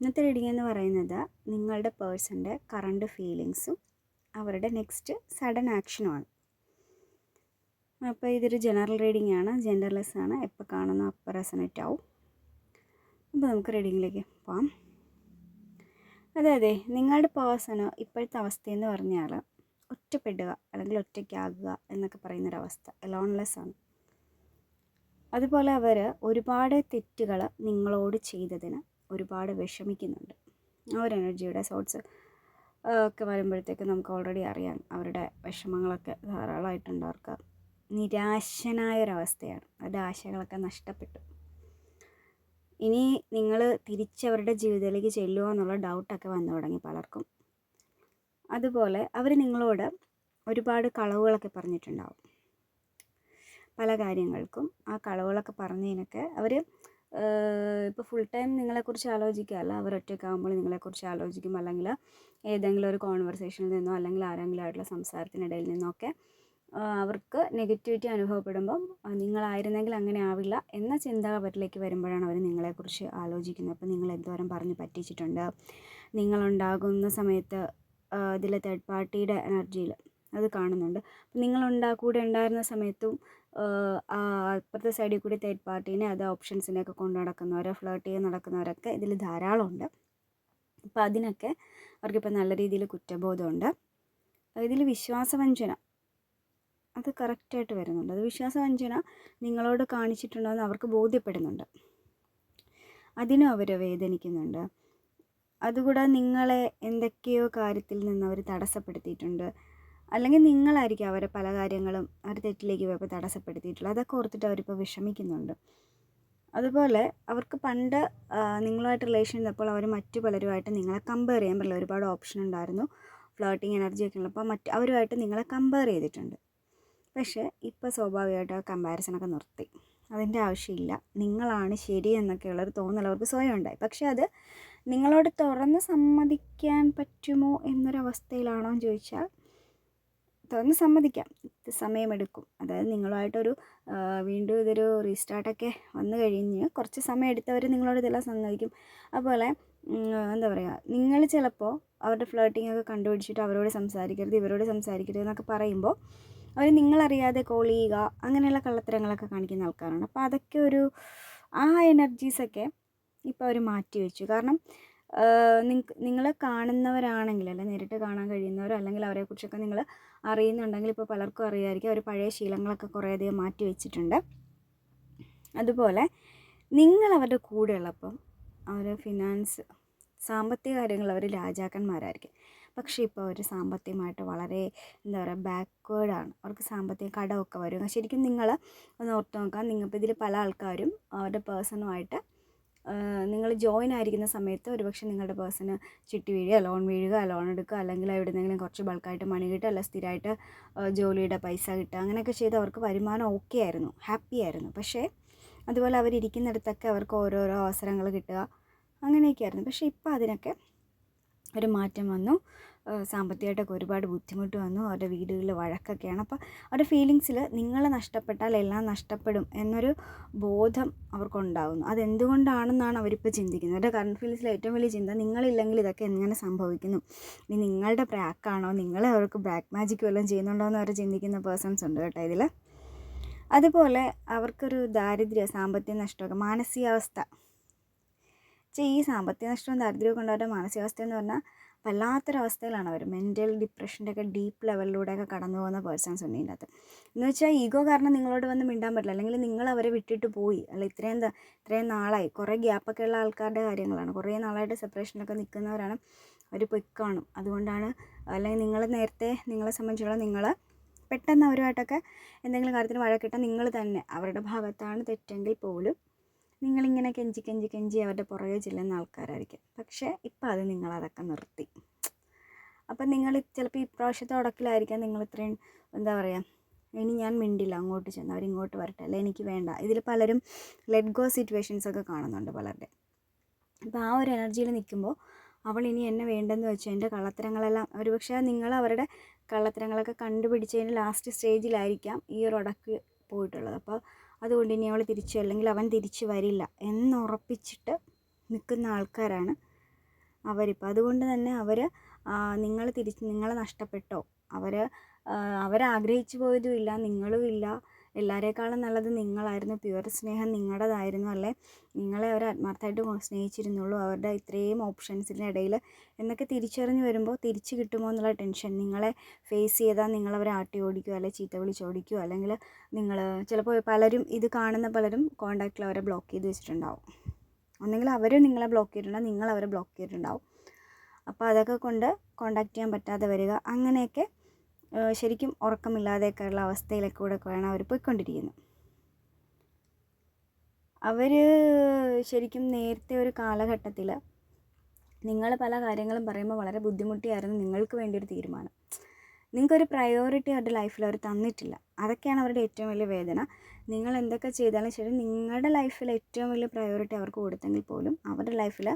ഇന്നത്തെ റീഡിംഗ് എന്ന് പറയുന്നത് നിങ്ങളുടെ പേഴ്സന്റെ കറണ്ട് ഫീലിങ്സും അവരുടെ നെക്സ്റ്റ് സഡൻ ആക്ഷനുമാണ്. അപ്പോൾ ഇതൊരു ജനറൽ റീഡിംഗ് ആണ് ജെൻഡർലെസ് ആണ് എപ്പോൾ കാണുന്നു അപ്പോൾ റെസനേറ്റ് ആവും. അപ്പോൾ നമുക്ക് റീഡിങ്ങിലേക്ക് പോവാം. അതെ അതെ നിങ്ങളുടെ പേഴ്സണ് ഇപ്പോഴത്തെ അവസ്ഥയെന്ന് പറഞ്ഞാൽ ഒറ്റപ്പെടുക അല്ലെങ്കിൽ ഒറ്റയ്ക്കാകുക എന്നൊക്കെ പറയുന്നൊരവസ്ഥ എലോൺലെസ് ആണ്. അതുപോലെ അവർ ഒരുപാട് തെറ്റുകൾ നിങ്ങളോട് ചെയ്തതിന് ഒരുപാട് വിഷമിക്കുന്നുണ്ട്. ആ ഒരു എനർജിയുടെ സോട്ട്സ് ഒക്കെ വരുമ്പോഴത്തേക്ക് നമുക്ക് ഓൾറെഡി അറിയാം അവരുടെ വിഷമങ്ങളൊക്കെ ധാരാളമായിട്ടുണ്ട് അവർക്ക് നിരാശനായ ഒരവസ്ഥയാണ് അവരുടെ ആശയങ്ങളൊക്കെ നഷ്ടപ്പെട്ടു. ഇനി നിങ്ങൾ തിരിച്ചവരുടെ ജീവിതത്തിലേക്ക് ചെല്ലുമോ എന്നുള്ള ഡൗട്ടൊക്കെ വന്നു തുടങ്ങി പലർക്കും. അതുപോലെ അവർ നിങ്ങളോട് ഒരുപാട് കളവുകളൊക്കെ പറഞ്ഞിട്ടുണ്ടാവും. പല കാര്യങ്ങൾക്കും ആ കളവുകളൊക്കെ പറഞ്ഞതിനൊക്കെ അവർ ഇപ്പോൾ ഫുൾ ടൈം നിങ്ങളെക്കുറിച്ച് ആലോചിക്കുകയല്ല അവർ ഒറ്റയ്ക്ക് ഒറ്റയ്ക്കാകുമ്പോൾ നിങ്ങളെക്കുറിച്ച് ആലോചിക്കും. അല്ലെങ്കിൽ ഏതെങ്കിലും ഒരു കോൺവെർസേഷനിൽ നിന്നോ അല്ലെങ്കിൽ ആരെങ്കിലും ആയിട്ടുള്ള സംസാരത്തിനിടയിൽ നിന്നൊക്കെ അവർക്ക് നെഗറ്റിവിറ്റി അനുഭവപ്പെടുമ്പം നിങ്ങളായിരുന്നെങ്കിൽ അങ്ങനെ ആവില്ല എന്ന ചിന്താപരത്തിലേക്ക് വരുമ്പോഴാണ് അവർ നിങ്ങളെക്കുറിച്ച് ആലോചിക്കുന്നത്. അപ്പോൾ നിങ്ങൾ എന്തോരം പറഞ്ഞ് പറ്റിച്ചിട്ടുണ്ട്. നിങ്ങളുണ്ടാകുന്ന സമയത്ത് ഇതിലെ തേർഡ് പാർട്ടിയുടെ എനർജിയിൽ അത് കാണുന്നുണ്ട്. നിങ്ങളുണ്ടാ കൂടെ ഉണ്ടായിരുന്ന സമയത്തും അപ്പുറത്തെ സൈഡിൽ കൂടി തേർഡ് പാർട്ടീനെ അത് ഓപ്ഷൻസിനെയൊക്കെ കൊണ്ട് നടക്കുന്നവർ ഫ്ലേർട്ട് ചെയ്ത് നടക്കുന്നവരൊക്കെ ഇതിൽ ധാരാളമുണ്ട്. അപ്പോൾ അതിനൊക്കെ അവർക്കിപ്പോൾ നല്ല രീതിയിൽ കുറ്റബോധമുണ്ട്. ഇതിൽ വിശ്വാസവഞ്ചന അത് കറക്റ്റായിട്ട് വരുന്നുണ്ട്. അത് വിശ്വാസവഞ്ചന നിങ്ങളോട് കാണിച്ചിട്ടുണ്ടോ എന്ന് അവർക്ക് ബോധ്യപ്പെടുന്നുണ്ട്. അതിനും അവർ വേദനിക്കുന്നുണ്ട്. അതുകൂടാതെ നിങ്ങളെ എന്തൊക്കെയോ കാര്യത്തിൽ നിന്ന് അവർ തടസ്സപ്പെടുത്തിയിട്ടുണ്ട്. അല്ലെങ്കിൽ നിങ്ങളായിരിക്കും അവരെ പല കാര്യങ്ങളും അവർ തെറ്റിലേക്ക് പോയപ്പോൾ തടസ്സപ്പെടുത്തിയിട്ടുള്ളത്. അതൊക്കെ ഓർത്തിട്ട് അവരിപ്പോൾ വിഷമിക്കുന്നുണ്ട്. അതുപോലെ അവർക്ക് പണ്ട് നിങ്ങളുമായിട്ട് റിലേഷൻ ഉള്ളപ്പോൾ അവർ മറ്റു പലരുമായിട്ട് നിങ്ങളെ കമ്പയർ ചെയ്യാൻ പറ്റില്ല. ഒരുപാട് ഓപ്ഷൻ ഉണ്ടായിരുന്നു. ഫ്ലോട്ടിങ് എനർജി ഒക്കെ ഉള്ളപ്പോൾ മറ്റ് അവരുമായിട്ട് നിങ്ങളെ കമ്പയർ ചെയ്തിട്ടുണ്ട്. പക്ഷേ ഇപ്പോൾ സ്വാഭാവികമായിട്ട് ആ കമ്പാരിസണൊക്കെ നിർത്തി. അതിന്റെ ആവശ്യമില്ല. നിങ്ങളാണ് ശരി എന്നൊക്കെയുള്ളൊരു തോന്നലവർക്ക് സ്വയം ഉണ്ടായി. പക്ഷേ അത് നിങ്ങളോട് തുറന്ന് സമ്മതിക്കാൻ പറ്റുമോ എന്നൊരവസ്ഥയിലാണോ എന്ന് ചോദിച്ചാൽ തുറന്ന് സമ്മതിക്കാം. സമയമെടുക്കും. അതായത് നിങ്ങളുമായിട്ടൊരു വീണ്ടും ഇതൊരു റീസ്റ്റാർട്ടൊക്കെ വന്നു കഴിഞ്ഞ് കുറച്ച് സമയം എടുത്തവർ നിങ്ങളോട് ഇതെല്ലാം സമ്മതിക്കും. അതുപോലെ എന്താ പറയുക നിങ്ങൾ ചിലപ്പോൾ അവരുടെ ഫ്ലേട്ടിംഗ് ഒക്കെ കണ്ടുപിടിച്ചിട്ട് അവരോട് സംസാരിക്കരുത് ഇവരോട് സംസാരിക്കരുത് എന്നൊക്കെ പറയുമ്പോൾ അവർ നിങ്ങളറിയാതെ കോൾ ചെയ്യുക അങ്ങനെയുള്ള കള്ളത്തരങ്ങളൊക്കെ കാണിക്കുന്ന ആൾക്കാരാണ്. അപ്പോൾ അതൊക്കെ ഒരു ആ എനർജീസൊക്കെ ഇപ്പോൾ അവർ മാറ്റി വെച്ചു. കാരണം നിങ്ങൾ കാണുന്നവരാണെങ്കിൽ അല്ലെ നേരിട്ട് കാണാൻ കഴിയുന്നവരോ അല്ലെങ്കിൽ അവരെക്കുറിച്ചൊക്കെ നിങ്ങൾ അറിയുന്നുണ്ടെങ്കിൽ ഇപ്പോൾ പലർക്കും അറിയാമായിരിക്കും അവർ പഴയ ശീലങ്ങളൊക്കെ കുറേയധികം മാറ്റി വെച്ചിട്ടുണ്ട്. അതുപോലെ നിങ്ങൾ അവരുടെ കൂടെ ഉള്ളപ്പം അവർ ഫിനാൻസ് സാമ്പത്തിക കാര്യങ്ങൾ അവർ രാജാക്കന്മാരായിരിക്കും. പക്ഷേ ഇപ്പോൾ അവർ സാമ്പത്തികമായിട്ട് വളരെ എന്താ പറയുക ബാക്ക്വേർഡാണ് അവർക്ക് സാമ്പത്തിക കടമൊക്കെ വരും. ശരിക്കും നിങ്ങൾ ഒന്ന് ഓർത്ത് നോക്കാം നിങ്ങളിപ്പോൾ ഇതിൽ പല ആൾക്കാരും അവരുടെ പേഴ്സണുമായിട്ട് നിങ്ങൾ ജോയിൻ ആയിരിക്കുന്ന സമയത്ത് ഒരുപക്ഷെ നിങ്ങളുടെ പേഴ്സണ് ചിട്ടി വീഴുക ലോൺ വീഴുക ലോൺ എടുക്കുക അല്ലെങ്കിൽ എവിടെന്നെങ്കിലും കുറച്ച് ബൾക്കായിട്ട് മണി കിട്ടുക അല്ല സ്ഥിരമായിട്ട് ജോലിയുടെ പൈസ കിട്ടുക അങ്ങനെയൊക്കെ ചെയ്ത് അവർക്ക് വരുമാനം ഓക്കെ ആയിരുന്നു ഹാപ്പി ആയിരുന്നു. പക്ഷേ അതുപോലെ അവരിയ്ക്കുന്നിടത്തൊക്കെ അവർക്ക് ഓരോരോ അവസരങ്ങൾ കിട്ടുക അങ്ങനെയൊക്കെ ആയിരുന്നു. പക്ഷേ ഇപ്പോൾ അതിനൊക്കെ ഒരു മാറ്റം വന്നു. സാമ്പത്തികമായിട്ടൊക്കെ ഒരുപാട് ബുദ്ധിമുട്ട് വന്നു. അവരുടെ വീടുകളിൽ വഴക്കൊക്കെയാണ്. അപ്പോൾ അവരുടെ ഫീലിങ്സിൽ നിങ്ങൾ നഷ്ടപ്പെട്ടാൽ എല്ലാം നഷ്ടപ്പെടും എന്നൊരു ബോധം അവർക്കുണ്ടാകുന്നു അതെന്തുകൊണ്ടാണെന്നാണ് അവരിപ്പോൾ ചിന്തിക്കുന്നത്? അവരുടെ കറണ്ട് ഫീലിങ്സിലെ ഏറ്റവും വലിയ ചിന്ത നിങ്ങളില്ലെങ്കിൽ ഇതൊക്കെ എങ്ങനെ സംഭവിക്കുന്നു? ഇനി നിങ്ങളുടെ ബ്രാക്കാണോ നിങ്ങൾ അവർക്ക് ബ്രാക്ക് മാജിക് വല്ലതും ചെയ്യുന്നുണ്ടോ എന്ന് അവർ ചിന്തിക്കുന്ന പേഴ്സൺസ് ഉണ്ട് കേട്ടോ ഇതിൽ അതുപോലെ അവർക്കൊരു ദാരിദ്ര്യ സാമ്പത്തിക നഷ്ടമൊക്കെ മാനസികാവസ്ഥ. ഈ സാമ്പത്തിക നഷ്ടവും ദാരിദ്ര്യവും കൊണ്ടവരുടെ മാനസികാവസ്ഥ എന്ന് പറഞ്ഞാൽ വല്ലാത്തൊരവസ്ഥയിലാണ് അവർ മെന്റൽ ഡിപ്രഷന്റെ ഒക്കെ ഡീപ്പ് ലെവലിലൂടെയൊക്കെ കടന്നു പോകുന്ന പേഴ്സൺസ് ഉണ്ട് ഇതിനകത്ത്. എന്ന് വെച്ചാൽ ഈഗോ കാരണം നിങ്ങളോട് വന്ന് മിണ്ടാൻ പറ്റില്ല. അല്ലെങ്കിൽ നിങ്ങൾ അവരെ വിട്ടിട്ട് പോയി. അല്ല ഇത്രയും ഇത്രയും നാളായി. കുറേ ഗ്യാപ്പൊക്കെ ഉള്ള ആൾക്കാരുടെ കാര്യങ്ങളാണ്. കുറേ നാളായിട്ട് സെപ്പറേഷനൊക്കെ നിൽക്കുന്നവരാണ് അവർ പൊയ്ക്കാണും അതുകൊണ്ടാണ് അല്ലെങ്കിൽ നിങ്ങൾ നേരത്തെ നിങ്ങളെ സംബന്ധിച്ചുള്ള നിങ്ങൾ പെട്ടെന്ന് അവരുമായിട്ടൊക്കെ എന്തെങ്കിലും കാര്യത്തിന് വഴക്കിട്ടാൽ നിങ്ങൾ തന്നെ. അവരുടെ ഭാഗത്താണ് തെറ്റെങ്കിൽ പോലും നിങ്ങളിങ്ങനെ കെഞ്ചി കെഞ്ചി കെഞ്ചി അവരുടെ പുറകെ ചെല്ലുന്ന ആൾക്കാരായിരിക്കും. പക്ഷേ ഇപ്പം അത് നിങ്ങളതൊക്കെ നിർത്തി. അപ്പം നിങ്ങൾ ചിലപ്പോൾ ഇപ്രാവശ്യത്തെ ഉടക്കിലായിരിക്കാം നിങ്ങൾ ഇത്രയും എന്താ പറയുക ഇനി ഞാൻ മിണ്ടില്ല അങ്ങോട്ട് ചെന്ന് അവരിങ്ങോട്ട് വരട്ടെ അല്ലെ? എനിക്ക് വേണ്ട. ഇതിൽ പലരും ലെറ്റ് ഗോ സിറ്റുവേഷൻസ് ഒക്കെ കാണുന്നുണ്ട് പലരുടെ. അപ്പോൾ ആ ഒരു എനർജിയിൽ നിൽക്കുമ്പോൾ അവൾ ഇനി എന്നെ വേണ്ടെന്ന് വെച്ചാൽ എന്റെ കള്ളത്തരങ്ങളെല്ലാം ഒരുപക്ഷെ നിങ്ങൾ അവരുടെ കള്ളത്തരങ്ങളൊക്കെ കണ്ടുപിടിച്ചതിന് ലാസ്റ്റ് സ്റ്റേജിലായിരിക്കാം ഈ ഒരു ഉടക്ക് പോയിട്ടുള്ളത്. അപ്പോൾ അതുകൊണ്ട് ഇനി അവൾ തിരിച്ചു അല്ലെങ്കിൽ അവൻ തിരിച്ചു വരില്ല എന്നുറപ്പിച്ചിട്ട് നിൽക്കുന്ന ആൾക്കാരാണ് അവരിപ്പോൾ. അതുകൊണ്ട് തന്നെ അവർ നിങ്ങൾ തിരിച്ച് നിങ്ങളെ നഷ്ടപ്പെട്ടോ? അവർ അവരാഗ്രഹിച്ചു പോയതും ഇല്ല നിങ്ങളും ഇല്ല. എല്ലാവരേക്കാളും നല്ലത് നിങ്ങളായിരുന്നു. പ്യുവർ സ്നേഹം നിങ്ങളുടേതായിരുന്നു അല്ലേ? നിങ്ങളെ അവർ ആത്മാർത്ഥമായിട്ട് സ്നേഹിച്ചിരുന്നുള്ളൂ. അവരുടെ ഇത്രയും ഓപ്ഷൻസിന്റെ ഇടയിൽ എന്നൊക്കെ തിരിച്ചറിഞ്ഞ് വരുമ്പോൾ തിരിച്ച് കിട്ടുമോ എന്നുള്ള ടെൻഷൻ. നിങ്ങളെ ഫേസ് ചെയ്താൽ നിങ്ങളവരെ ആട്ടി ഓടിക്കുകയോ അല്ലെങ്കിൽ ചീത്ത വിളിച്ച് ഓടിക്കുകയോ അല്ലെങ്കിൽ നിങ്ങൾ ചിലപ്പോൾ പലരും ഇത് കാണുന്ന പലരും കോണ്ടാക്റ്റിൽ അവരെ ബ്ലോക്ക് ചെയ്ത് വെച്ചിട്ടുണ്ടാവും. ഒന്നെങ്കിൽ അവർ നിങ്ങളെ ബ്ലോക്ക് ചെയ്തിട്ടുണ്ടാവും. നിങ്ങൾ അവരെ ബ്ലോക്ക് ചെയ്തിട്ടുണ്ടാവും. അപ്പോൾ അതൊക്കെ കൊണ്ട് കോണ്ടാക്ട് ചെയ്യാൻ പറ്റാതെ വരിക. അങ്ങനെയൊക്കെ ശരിക്കും ഉറക്കമില്ലാതെയൊക്കെയുള്ള അവസ്ഥയിലൊക്കെ കൂടെ വേണം അവർ പോയിക്കൊണ്ടിരിക്കുന്നത് അവർ ശരിക്കും നേരത്തെ ഒരു കാലഘട്ടത്തിൽ നിങ്ങൾ പല കാര്യങ്ങളും പറയുമ്പോൾ വളരെ ബുദ്ധിമുട്ടിയായിരുന്നു നിങ്ങൾക്ക് വേണ്ടി ഒരു തീരുമാനം. നിങ്ങൾക്കൊരു പ്രയോറിറ്റി അവരുടെ ലൈഫിൽ അവർ തന്നിട്ടില്ല. അതൊക്കെയാണ് അവരുടെ ഏറ്റവും വലിയ വേദന. നിങ്ങൾ എന്തൊക്കെ ചെയ്താലും ശരി നിങ്ങളുടെ ലൈഫിൽ ഏറ്റവും വലിയ പ്രയോറിറ്റി അവർക്ക് കൊടുത്തെങ്കിൽ പോലും അവരുടെ ലൈഫിൽ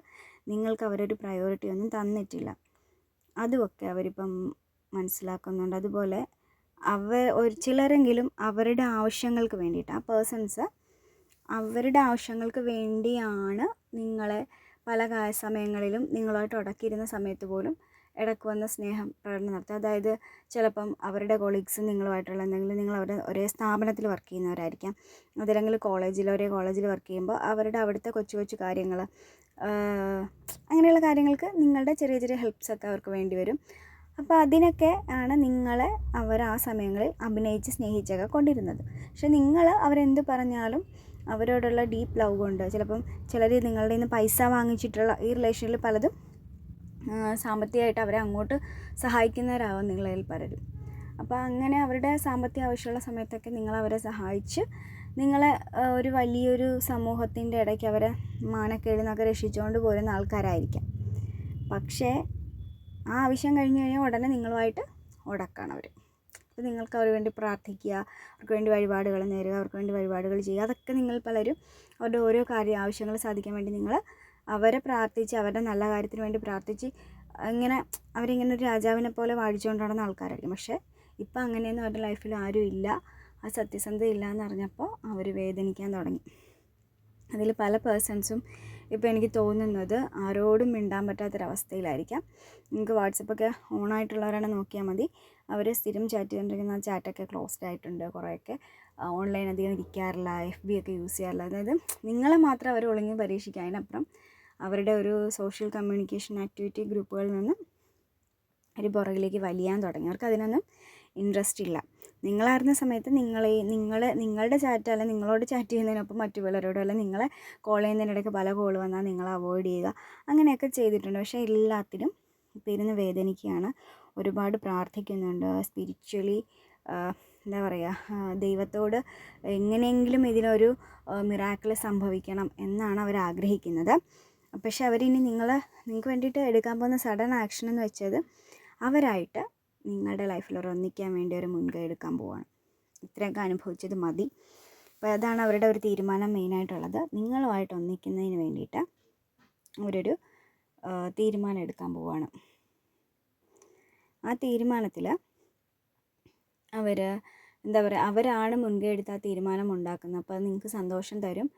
നിങ്ങൾക്ക് അവരൊരു പ്രയോറിറ്റി ഒന്നും തന്നിട്ടില്ല. അതുമൊക്കെ അവരിപ്പം മനസ്സിലാക്കുന്നുണ്ട്. അതുപോലെ അവ ഒരു ചിലരെങ്കിലും അവരുടെ ആവശ്യങ്ങൾക്ക് വേണ്ടിയിട്ട് ആ പേഴ്സൺസ് അവരുടെ ആവശ്യങ്ങൾക്ക് വേണ്ടിയാണ് നിങ്ങളെ പല സമയങ്ങളിലും നിങ്ങളുമായിട്ട് ഉടക്കിയിരുന്ന സമയത്ത് പോലും ഇടയ്ക്ക് വന്ന സ്നേഹം പ്രകടനം നടത്തുക. അതായത് ചിലപ്പം അവരുടെ കൊളീഗ്സ് നിങ്ങളുമായിട്ടുള്ള എന്തെങ്കിലും നിങ്ങൾ അവരുടെ ഒരേ സ്ഥാപനത്തിൽ വർക്ക് ചെയ്യുന്നവരായിരിക്കാം. അതല്ലെങ്കിൽ കോളേജിൽ ഒരേ കോളേജിൽ വർക്ക് ചെയ്യുമ്പോൾ അവരുടെ അവിടുത്തെ കൊച്ചു കൊച്ചു കാര്യങ്ങൾ അങ്ങനെയുള്ള കാര്യങ്ങൾക്ക് നിങ്ങളുടെ ചെറിയ ചെറിയ ഹെൽപ്സൊക്കെ അവർക്ക് വേണ്ടി വരും. അപ്പോൾ അതിനൊക്കെ ആണ് നിങ്ങളെ അവർ ആ സമയങ്ങളിൽ അഭിനയിച്ച് സ്നേഹിച്ചൊക്കെ കൊണ്ടിരുന്നത്. പക്ഷെ നിങ്ങൾ അവരെന്ത് പറഞ്ഞാലും അവരോടുള്ള ഡീപ്പ് ലവ് കൊണ്ട് ചിലപ്പം ചിലർ നിങ്ങളുടെ നിന്ന് പൈസ വാങ്ങിച്ചിട്ടുള്ള ഈ റിലേഷനിൽ പലതും സാമ്പത്തികമായിട്ട് അവരെ അങ്ങോട്ട് സഹായിക്കുന്നവരാകും നിങ്ങളിൽ പലരും. അപ്പോൾ അങ്ങനെ അവരുടെ സാമ്പത്തിക ആവശ്യമുള്ള സമയത്തൊക്കെ നിങ്ങൾ അവരെ സഹായിച്ച് നിങ്ങളെ ഒരു വലിയൊരു സമൂഹത്തിന്റെ ഇടയ്ക്ക് അവരെ മാനക്കേടിൽ നിന്നൊക്കെ രക്ഷിച്ചുകൊണ്ട് പോരുന്ന ആൾക്കാരായിരിക്കാം. പക്ഷേ ആ ആവശ്യം കഴിഞ്ഞ് കഴിഞ്ഞാൽ ഉടനെ നിങ്ങളുമായിട്ട് ഉടക്കാണ് അവർ അപ്പോൾ നിങ്ങൾക്ക് അവർ വേണ്ടി പ്രാർത്ഥിക്കുക അവർക്ക് വേണ്ടി വഴിപാടുകൾ നേരുക അവർക്ക് വേണ്ടി വഴിപാടുകൾ ചെയ്യുക. അതൊക്കെ നിങ്ങൾ പലരും അവരുടെ ഓരോ കാര്യം ആവശ്യങ്ങൾ സാധിക്കാൻ വേണ്ടി നിങ്ങൾ അവരെ പ്രാർത്ഥിച്ച് അവരുടെ നല്ല കാര്യത്തിന് വേണ്ടി പ്രാർത്ഥിച്ച് ഇങ്ങനെ അവരിങ്ങനെ ഒരു രാജാവിനെ പോലെ വാഴിച്ചുകൊണ്ട് നടന്ന ആൾക്കാരായിരിക്കും. പക്ഷേ ഇപ്പം അങ്ങനെയൊന്നും അവരുടെ ലൈഫിൽ ആരും ഇല്ല. ആ സത്യസന്ധത ഇല്ല എന്ന് അറിഞ്ഞപ്പോൾ അവർ വേദനിക്കാൻ തുടങ്ങി. അതിൽ പല പേഴ്സൺസും ഇപ്പോൾ എനിക്ക് തോന്നുന്നത് ആരോടും മിണ്ടാൻ പറ്റാത്തൊരവസ്ഥയിലായിരിക്കാം. നിങ്ങൾക്ക് വാട്സപ്പൊക്കെ ഓണായിട്ടുള്ളവരാണ് നോക്കിയാൽ മതി. അവർ സ്ഥിരം ചാറ്റ് ചെയ്തുകൊണ്ടിരിക്കുന്ന ചാറ്റൊക്കെ ക്ലോസ്ഡ് ആയിട്ടുണ്ട് കുറേയൊക്കെ. ഓൺലൈൻ അധികം ഇരിക്കാറില്ല എഫ് ബി ഒക്കെ യൂസ് ചെയ്യാറില്ല. അതായത് നിങ്ങളെ മാത്രം അവർ ഒളിഞ്ഞ് പരീക്ഷിക്കുക അതിനപ്പുറം അവരുടെ ഒരു സോഷ്യൽ കമ്മ്യൂണിക്കേഷൻ ആക്ടിവിറ്റി ഗ്രൂപ്പുകളിൽ നിന്ന് ഒരു പുറകിലേക്ക് വലിയാൻ തുടങ്ങി. അവർക്ക് അതിനൊന്നും ഇൻട്രസ്റ്റ് ഇല്ല. നിങ്ങളായിരുന്ന സമയത്ത് നിങ്ങളെ നിങ്ങൾ നിങ്ങളുടെ ചാറ്റ് അല്ല നിങ്ങളോട് ചാറ്റ് ചെയ്യുന്നതിനൊപ്പം മറ്റു പിള്ളേരോടും അല്ല നിങ്ങളെ കോൾ ചെയ്യുന്നതിനിടയ്ക്ക് പല കോൾ വന്നാൽ നിങ്ങൾ അവോയ്ഡ് ചെയ്യുക. അങ്ങനെയൊക്കെ ചെയ്തിട്ടുണ്ട്. പക്ഷേ എല്ലാത്തിനും ഇപ്പം ഇരുന്ന് വേദനിക്കുകയാണ് ഒരുപാട് പ്രാർത്ഥിക്കുന്നുണ്ട്. സ്പിരിച്വലി എന്താ പറയുക ദൈവത്തോട് എങ്ങനെയെങ്കിലും ഇതിനൊരു മിറാക്കിൾ സംഭവിക്കണം എന്നാണ് അവർ ആഗ്രഹിക്കുന്നത്. പക്ഷേ അവരിനി നിങ്ങൾ നിങ്ങൾക്ക് വേണ്ടിയിട്ട് എടുക്കാൻ പോകുന്ന സഡൻ ആക്ഷൻ എന്ന് വെച്ചത് അവരായിട്ട് നിങ്ങളുടെ ലൈഫിൽ ഒന്നിക്കാൻ വേണ്ടി ഒരു മുൻകൈ എടുക്കാൻ പോവാണ്. ഇത്രയൊക്കെ അനുഭവിച്ചത് മതി. അപ്പോൾ അതാണ് അവരുടെ ഒരു തീരുമാനം മെയിനായിട്ടുള്ളത് നിങ്ങളുമായിട്ട് ഒന്നിക്കുന്നതിന് വേണ്ടിയിട്ട് അവരൊരു തീരുമാനം എടുക്കാൻ പോവാണ്. ആ തീരുമാനത്തിൽ അവർ എന്താ പറയുക അവരാണ് മുൻകൈ എടുത്ത് ആ തീരുമാനം ഉണ്ടാക്കുന്നത്. അപ്പോൾ അത് നിങ്ങൾക്ക് സന്തോഷം തരും.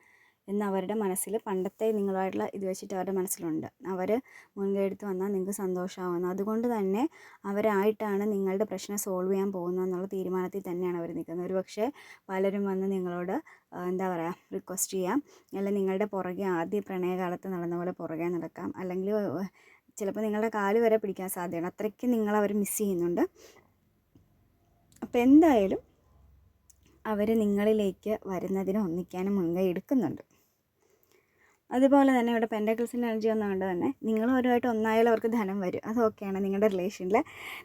എന്ന് അവരുടെ മനസ്സിൽ പണ്ടത്തെ നിങ്ങളുമായിട്ടുള്ള ഇത് വെച്ചിട്ട് അവരുടെ മനസ്സിലുണ്ട്. അവർ മുൻകൈ എടുത്ത് വന്നാൽ നിങ്ങൾക്ക് സന്തോഷമാവുന്നു അതുകൊണ്ട് തന്നെ അവരായിട്ടാണ് നിങ്ങളുടെ പ്രശ്നം സോൾവ് ചെയ്യാൻ പോകുന്നത് എന്നുള്ള തീരുമാനത്തിൽ തന്നെയാണ് അവർ നിൽക്കുന്നത്. ഒരു പക്ഷേ പലരും വന്ന് നിങ്ങളോട് എന്താ പറയുക റിക്വസ്റ്റ് ചെയ്യാം. അല്ലെങ്കിൽ നിങ്ങളുടെ പുറകെ ആദ്യ പ്രണയകാലത്ത് നടന്ന പോലെ പുറകെ നടക്കാം. അല്ലെങ്കിൽ ചിലപ്പോൾ നിങ്ങളുടെ കാൽ വരെ പിടിക്കാൻ സാധ്യതയാണ് അത്രയ്ക്ക് നിങ്ങളവർ മിസ് ചെയ്യുന്നുണ്ട്. അപ്പോൾ എന്തായാലും അവർ നിങ്ങളിലേക്ക് വരുന്നതിന് ഒന്നിക്കാനും മുൻകൈ എടുക്കുന്നുണ്ട്. അതുപോലെ തന്നെ ഇവിടെ പെൻഡക്കിൾസിന്റെ എനർജി വന്നതുകൊണ്ട് തന്നെ നിങ്ങൾ അവരുമായിട്ട് ഒന്നായാലും അവർക്ക് ധനം വരും. അതൊക്കെയാണ് നിങ്ങളുടെ റിലേഷനിൽ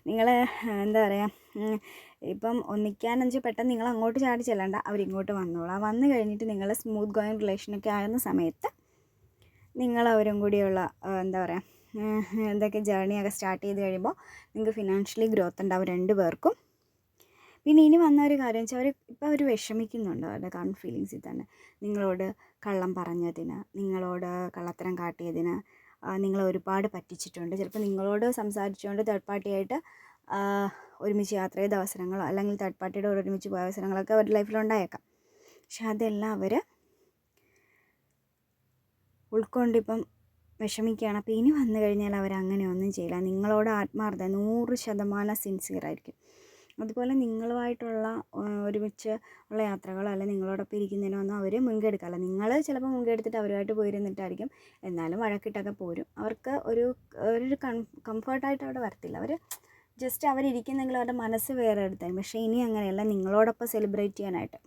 നിങ്ങൾ എന്താ പറയുക ഇപ്പം ഒന്നിക്കാനഞ്ച് പെട്ടെന്ന് നിങ്ങൾ അങ്ങോട്ട് ചാടി ചെല്ലണ്ട അവരിങ്ങോട്ട് വന്നോളാം. വന്നു കഴിഞ്ഞിട്ട് നിങ്ങൾ സ്മൂത്ത് ഗോയിങ് റിലേഷനൊക്കെ ആകുന്ന സമയത്ത് നിങ്ങൾ അവരും കൂടിയുള്ള എന്താ പറയുക എന്തൊക്കെ ജേർണിയൊക്കെ സ്റ്റാർട്ട് ചെയ്ത് കഴിയുമ്പോൾ നിങ്ങൾക്ക് ഫിനാൻഷ്യലി ഗ്രോത്ത് ഉണ്ടാവും രണ്ട് പേർക്കും പിന്നെ ഇനി വന്ന ഒരു കാര്യം വെച്ചാൽ അവർ ഇപ്പോൾ അവർ വിഷമിക്കുന്നുണ്ട് അവരുടെ കറണ്ട് ഫീലിങ്സിൽ തന്നെ. നിങ്ങളോട് കള്ളം പറഞ്ഞതിന് നിങ്ങളോട് കള്ളത്തരം കാട്ടിയതിന് നിങ്ങളെ ഒരുപാട് പറ്റിച്ചിട്ടുണ്ട്. ചിലപ്പോൾ നിങ്ങളോട് സംസാരിച്ചുകൊണ്ട് തേർഡ് പാർട്ടിയായിട്ട് ഒരുമിച്ച് യാത്ര ചെയ്ത അവസരങ്ങളോ അല്ലെങ്കിൽ തേർഡ് പാർട്ടിയുടെ ഒരുമിച്ച് പോയ അവസരങ്ങളൊക്കെ അവരുടെ ലൈഫിലുണ്ടായേക്കാം പക്ഷെ അതെല്ലാം അവർ ഉൾക്കൊണ്ടിപ്പം വിഷമിക്കുകയാണ്. അപ്പോൾ ഇനി വന്നു കഴിഞ്ഞാൽ അവർ അങ്ങനെയൊന്നും ചെയ്യില്ല. നിങ്ങളോട് ആത്മാർത്ഥ നൂറ് ശതമാനം സിൻസിയർ ആയിരിക്കും. അതുപോലെ നിങ്ങളുമായിട്ടുള്ള ഒരുമിച്ച് ഉള്ള യാത്രകളോ അല്ലെങ്കിൽ നിങ്ങളോടൊപ്പം ഇരിക്കുന്നതിനൊന്നും അവർ മുൻകൈ നിങ്ങൾ ചിലപ്പോൾ മുൻകൈ എടുത്തിട്ട് അവരുമായിട്ട് പോയിരുന്നിട്ടായിരിക്കും. എന്നാലും വഴക്കിട്ടൊക്കെ പോരും. അവർക്ക് ഒരു ഒരു കംഫർട്ടായിട്ട് അവിടെ വരത്തില്ല. അവർ ജസ്റ്റ് അവരിരിക്കുന്നെങ്കിൽ അവരുടെ മനസ്സ് വേറെ എടുത്തായി പക്ഷേ ഇനി അങ്ങനെയല്ല. നിങ്ങളോടൊപ്പം സെലിബ്രേറ്റ് ചെയ്യാനായിട്ട്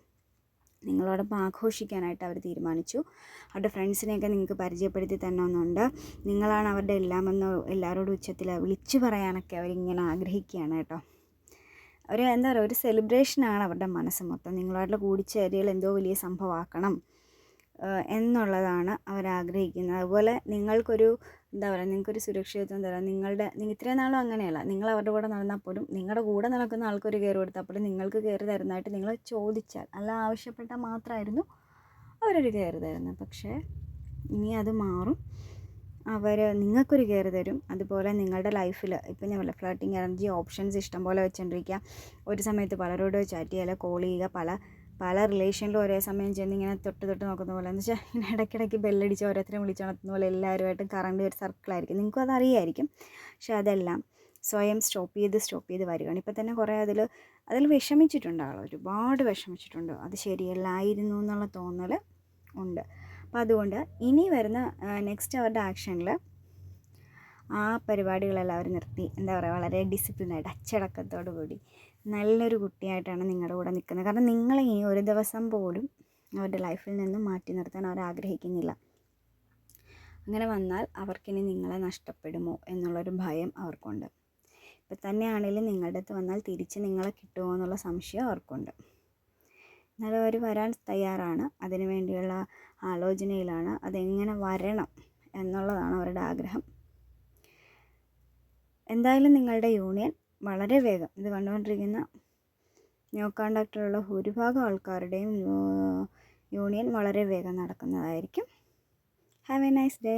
നിങ്ങളോടൊപ്പം ആഘോഷിക്കാനായിട്ട് അവർ തീരുമാനിച്ചു. അവരുടെ ഫ്രണ്ട്സിനെയൊക്കെ നിങ്ങൾക്ക് പരിചയപ്പെടുത്തി തന്നൊന്നുണ്ട് നിങ്ങളാണ് അവരുടെ എല്ലാമെന്ന് എല്ലാവരോടും ഉച്ചത്തിൽ വിളിച്ചു പറയാനൊക്കെ അവരിങ്ങനെ ആഗ്രഹിക്കുകയാണ് കേട്ടോ. ഒരു എന്താ പറയുക ഒരു സെലിബ്രേഷനാണ് അവരുടെ മനസ്സ് മൊത്തം. നിങ്ങളായിട്ടുള്ള കൂടിച്ചേരികൾ എന്തോ വലിയ സംഭവമാക്കണം എന്നുള്ളതാണ് അവരാഗ്രഹിക്കുന്നത് അതുപോലെ നിങ്ങൾക്കൊരു എന്താ പറയുക നിങ്ങൾക്കൊരു സുരക്ഷിതത്വം തരാം നിങ്ങളുടെ ഇത്രയും നാളും അങ്ങനെയല്ല. നിങ്ങൾ അവരുടെ കൂടെ നടന്നാൽ പോലും നിങ്ങളുടെ കൂടെ നടക്കുന്ന ആൾക്കൊരു കയറി കൊടുത്താൽ പോലും നിങ്ങൾക്ക് കയറി തരുന്നതായിട്ട് നിങ്ങൾ ചോദിച്ചാൽ അല്ല ആവശ്യപ്പെട്ടാൽ മാത്രമായിരുന്നു അവരൊരു കയറി തരുന്നത്. പക്ഷേ ഇനി അത് മാറും. അവർ നിങ്ങൾക്കൊരു കെയർ തരും. അതുപോലെ നിങ്ങളുടെ ലൈഫിൽ ഇപ്പം ഞാൻ പറയാം ഫ്ലർട്ടിങ് എനർജി ഓപ്ഷൻസ് ഇഷ്ടം പോലെ വെച്ചുകൊണ്ടിരിക്കുക ഒരു സമയത്ത് പലരോട് ചാറ്റ് ചെയ്യുക കോൾ ചെയ്യുക പല പല റിലേഷനിലും ഒരേ സമയം ചെന്ന് ഇങ്ങനെ തൊട്ട് തൊട്ട് നോക്കുന്ന പോലെ. എന്ന് വെച്ചാൽ ഇങ്ങനെ ഇടയ്ക്കിടയ്ക്ക് ബെല്ലടിച്ച് ഓരോരുത്തരും വിളിച്ചുണർത്തുന്ന പോലെ എല്ലാവരുമായിട്ടും കറണ്ട് ഒരു സർക്കിളായിരിക്കും നിങ്ങൾക്കും അതറിയായിരിക്കും പക്ഷേ അതെല്ലാം സ്വയം സ്റ്റോപ്പ് ചെയ്ത് സ്റ്റോപ്പ് ചെയ്ത് വരികയാണ്. ഇപ്പം തന്നെ കുറേ അതിൽ അതിൽ വിഷമിച്ചിട്ടുണ്ട് ആൾ ഒരുപാട് വിഷമിച്ചിട്ടുണ്ട്. അത് ശരിയല്ലായിരുന്നു എന്നുള്ള തോന്നൽ ഉണ്ട്. അപ്പോൾ അതുകൊണ്ട് ഇനി വരുന്ന നെക്സ്റ്റ് അവരുടെ ആക്ഷനിൽ ആ പരിപാടികളെല്ലാം അവർ നിർത്തി. എന്താ പറയുക വളരെ ഡിസിപ്ലിനായിട്ട് അച്ചടക്കത്തോടു കൂടി. നല്ലൊരു കുട്ടിയായിട്ടാണ് നിങ്ങളുടെ കൂടെ നിൽക്കുന്നത്. കാരണം നിങ്ങളെ ഈ ഒരു ദിവസം പോലും അവരുടെ ലൈഫിൽ നിന്നും മാറ്റി നിർത്താൻ അവർ ആഗ്രഹിക്കുന്നില്ല. അങ്ങനെ വന്നാൽ അവർക്കിനി നിങ്ങളെ നഷ്ടപ്പെടുമോ എന്നുള്ളൊരു ഭയം അവർക്കുണ്ട്. ഇപ്പം തന്നെയാണെങ്കിലും നിങ്ങളുടെ അടുത്ത് വന്നാൽ തിരിച്ച് നിങ്ങളെ കിട്ടുമോ എന്നുള്ള സംശയം അവർക്കുണ്ട്. എന്നാലും അവർ വരാൻ തയ്യാറാണ്. അതിനു വേണ്ടിയുള്ള ആലോചനയിലാണ് അതെങ്ങനെ വരണം എന്നുള്ളതാണ് അവരുടെ ആഗ്രഹം. എന്തായാലും നിങ്ങളുടെ യൂണിയൻ വളരെ വേഗം ഇത് കണ്ടുകൊണ്ടിരിക്കുന്ന ന്യൂ കോണ്ടാക്റ്റിലുള്ള ഭൂരിഭാഗം ആൾക്കാരുടെയും യൂണിയൻ വളരെ വേഗം നടക്കുന്നതായിരിക്കും. Have a nice day.